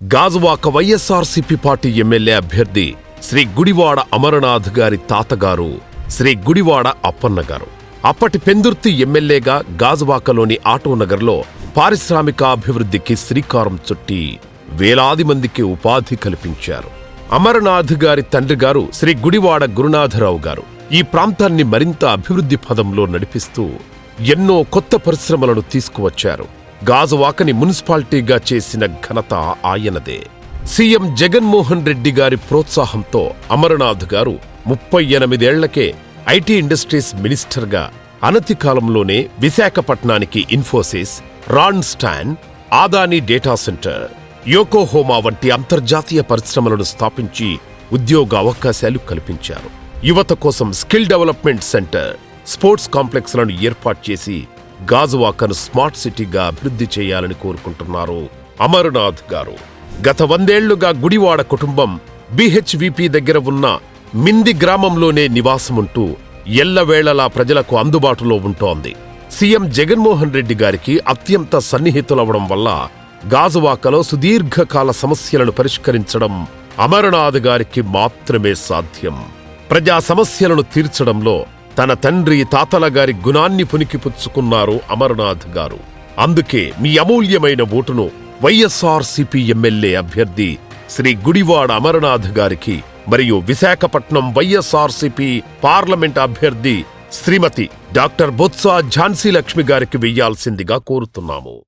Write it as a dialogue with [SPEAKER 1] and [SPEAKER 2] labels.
[SPEAKER 1] Gajuwaka YSRCP party MLA అభ్యర్థి శ్రీ గుడివాడ అమరనాథ్ గారి తాతగారు శ్రీ గుడివాడ అప్పన్న గారు. అప్పటి పెందుర్తి ఎమ్మెల్యేగా గాజువాకలోని ఆటోనగర్లో పారిశ్రామికాభివృద్ధికి శ్రీకారం చుట్టి వేలాది మందికి ఉపాధి కల్పించారు. అమరనాథ్ గారి తండ్రి గారు శ్రీ గుడివాడ గురునాథరావు గారు ఈ ప్రాంతాన్ని మరింత అభివృద్ధి పదంలో నడిపిస్తూ ఎన్నో కొత్త పరిశ్రమలను తీసుకువచ్చారు. గాజువాకని మున్సిపాలిటీగా చేసిన ఘనత ఆయనదే. సీఎం జగన్మోహన్ రెడ్డి గారి ప్రోత్సాహంతో అమరనాథ్ గారు ముప్పై ఎనిమిదేళ్ళకే ఐటీ ఇండస్ట్రీస్ మినిస్టర్గా అనతి కాలంలోనే విశాఖపట్నానికి ఇన్ఫోసిస్ రాన్ స్టాన్ ఆదాని డేటా సెంటర్ యోకోహోమా వంటి అంతర్జాతీయ పరిశ్రమలను స్థాపించి ఉద్యోగ అవకాశాలు కల్పించారు. యువత కోసం స్కిల్ డెవలప్మెంట్ సెంటర్ స్పోర్ట్స్ కాంప్లెక్స్లను ఏర్పాటు చేసి గాజువాకను స్మార్ట్ సిటీగా అభివృద్ధి చేయాలని కోరుకుంటున్నారు అమర్నాథ్ గారు. గత వందేళ్ళుగా గుడివాడ కుటుంబం బిహెచ్విపి దగ్గర ఉన్న మింది గ్రామంలోనే నివాసముంటూ ఎల్లవేళలా ప్రజలకు అందుబాటులో ఉంటోంది. సీఎం జగన్మోహన్ రెడ్డి గారికి అత్యంత సన్నిహితులవడం వల్ల గాజువాకలో సుదీర్ఘకాల సమస్యలను పరిష్కరించడం అమరనాథ్ గారికి మాత్రమే సాధ్యం. ప్రజా సమస్యలను తీర్చడంలో తన తండ్రి తాతల గారి గుణాన్ని పునికిపుచ్చుకున్నారు అమర్నాథ్ గారు. అందుకే మీ అమూల్యమైన ఓటును వైఎస్ఆర్ సిపి ఎమ్మెల్యే అభ్యర్థి శ్రీ గుడివాడ అమరనాథ్ గారికి మరియు విశాఖపట్నం వైఎస్ఆర్సిపి పార్లమెంట్ అభ్యర్థి శ్రీమతి డాక్టర్ బొత్స ఝాన్సీ లక్ష్మి గారికి వెయ్యాల్సిందిగా కోరుతున్నాము.